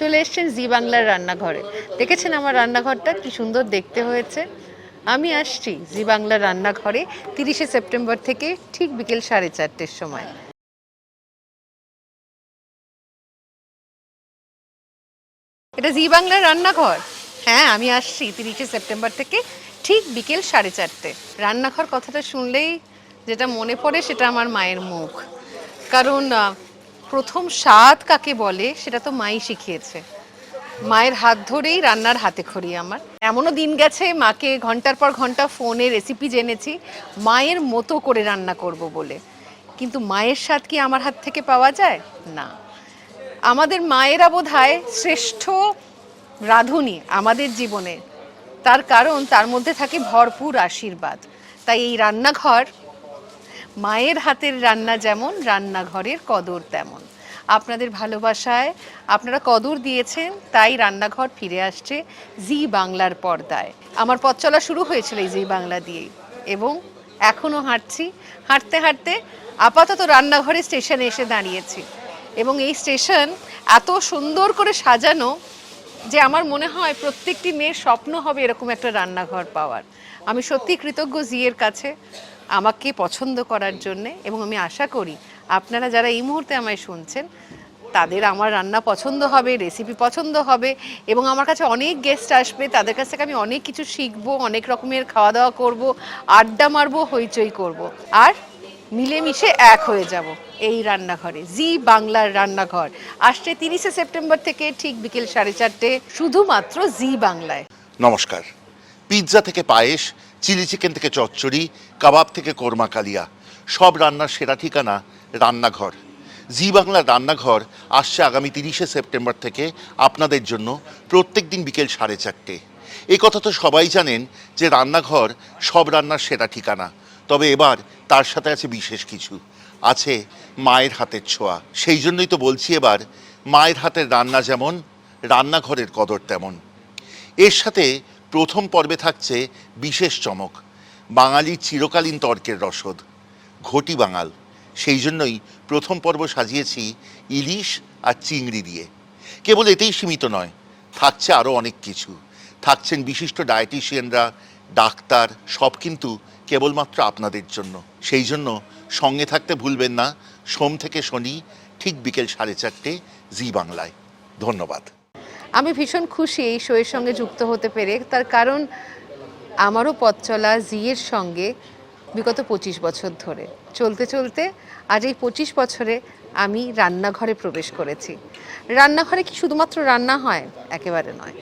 চলে এসেছেন জি বাংলার রান্নাঘরে। দেখেছেন আমার রান্নাঘরটা কি সুন্দর দেখতে হয়েছে? আমি আসছি জি বাংলার রান্নাঘরে তিরিশে সেপ্টেম্বর থেকে ঠিক বিকেল সাড়ে চারটের সময়। এটা জি বাংলার রান্নাঘর। হ্যাঁ আমি আসছি তিরিশে সেপ্টেম্বর থেকে ঠিক বিকেল সাড়ে চারটে। রান্নাঘর কথাটা শুনলেই যেটা মনে পড়ে সেটা আমার মায়ের মুখ। কারণ প্রথম স্বাদ কাকে বলে সেটা তো মাই শিখিয়েছে। মায়ের হাত ধরেই রান্নার হাতে খড়ি আমার। এমনও দিন গেছে মাকে ঘণ্টার পর ঘণ্টা ফোনে রেসিপি জেনেছি, মায়ের মতো করে রান্না করব বলে। কিন্তু মায়ের স্বাদ কি আমার হাত থেকে পাওয়া যায়? না। আমাদের মায়েরা বোধ হয় শ্রেষ্ঠ রাঁধুনি আমাদের জীবনে। তার কারণ তার মধ্যে থাকে ভরপুর আশীর্বাদ। তাই এই রান্নাঘর মায়ের হাতের রান্না যেমন, রান্নাঘরের কদর তেমন। আপনাদের ভালোবাসায় আপনারা কদর দিয়েছেন, তাই রান্নাঘর ফিরে আসছে জি বাংলার পর্দায়। আমার পথ চলা শুরু হয়েছিল এই জি বাংলা দিয়েই এবং এখনও হাঁটছি। হাঁটতে হাঁটতে আপাতত রান্নাঘরে স্টেশনে এসে দাঁড়িয়েছি এবং এই স্টেশন এত সুন্দর করে সাজানো যে আমার মনে হয় প্রত্যেকটি মেয়ের স্বপ্ন হবে এরকম একটা রান্নাঘর পাওয়ার। আমি সত্যি কৃতজ্ঞ জিয়ের কাছে আমাকে পছন্দ করার জন্যে এবং আমি আশা করি আপনারা যারা এই মুহূর্তে আমায় শুনছেন, তাদের আমার রান্না পছন্দ হবে রেসিপি পছন্দ হবে এবং আমার কাছে অনেক গেস্ট আসবে, তাদের কাছ থেকে আমি অনেক কিছু শিখব, অনেক রকমের খাওয়া দাওয়া করব, আড্ডা মারবো, হইচই করব। আর মিলেমিশে এক হয়ে যাব এই রান্নাঘরে। জি বাংলার রান্নাঘর। আসছে তিরিশে সেপ্টেম্বর থেকে ঠিক বিকেল সাড়ে চারটে, শুধুমাত্র জি বাংলায়। নমস্কার। পিৎজা থেকে পায়েস, চিলি চিকেন থেকে চচ্চড়ি, কাবাব থেকে কোরমা কালিয়া, সব রান্নার সেরা ঠিকানা রান্নাঘর। জি বাংলার রান্নাঘর আসছে আগামী তিরিশে সেপ্টেম্বর থেকে আপনাদের জন্য প্রত্যেক দিন বিকেল সাড়ে চারটে। এই কথা তো সবাই জানেন যে রান্নাঘর সব রান্নার সেরা ঠিকানা। তবে এবার তার সাথে আছে বিশেষ কিছু। আছে মায়ের হাতের ছোঁয়া। সেই জন্যই তো বলছি এবার, মায়ের হাতের রান্না যেমন, রান্নাঘরের কদর তেমন। এর সাথে প্রথম পর্বে থাকছে বিশেষ চমক, বাঙালির চিরকালীন তর্কের রসদ। ঘটি বাঙাল। সেই জন্যই প্রথম পর্ব সাজিয়েছি ইলিশ আর চিংড়ি দিয়ে। কেবল এতেই সীমিত নয়, থাকছে আরও অনেক কিছু। থাকছেন বিশিষ্ট ডায়েটিশিয়ানরা ডাক্তার, সব কিন্তু কেবলমাত্র আপনাদের জন্য। সেই জন্য সঙ্গে থাকতে ভুলবেন না। সোম থেকে শনি, ঠিক বিকেল সাড়ে চারটে, জি বাংলায়। ধন্যবাদ। আমি ভীষণ খুশি এই শোয়ের সঙ্গে যুক্ত হতে পেরে। তার কারণ, আমারও পথ চলা জিয়ের সঙ্গে বিগত পঁচিশ বছর ধরে। চলতে চলতে আজ এই পঁচিশ বছরে আমি রান্নাঘরে প্রবেশ করেছি। রান্নাঘরে কি শুধুমাত্র রান্না হয়? একেবারে নয়।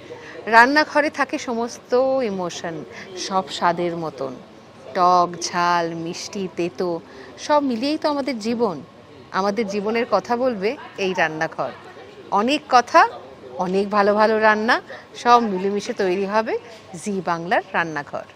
রান্নাঘরে থাকে সমস্ত ইমোশন, সব স্বাদের মতন। টক ঝাল, মিষ্টি, তেতো, সব মিলিয়েই তো আমাদের জীবন। আমাদের জীবনের কথা বলবে এই রান্নাঘর। অনেক কথা, অনেক ভালো ভালো রান্না, সব মিলেমিশে তৈরি হবে জি বাংলার রান্নাঘর।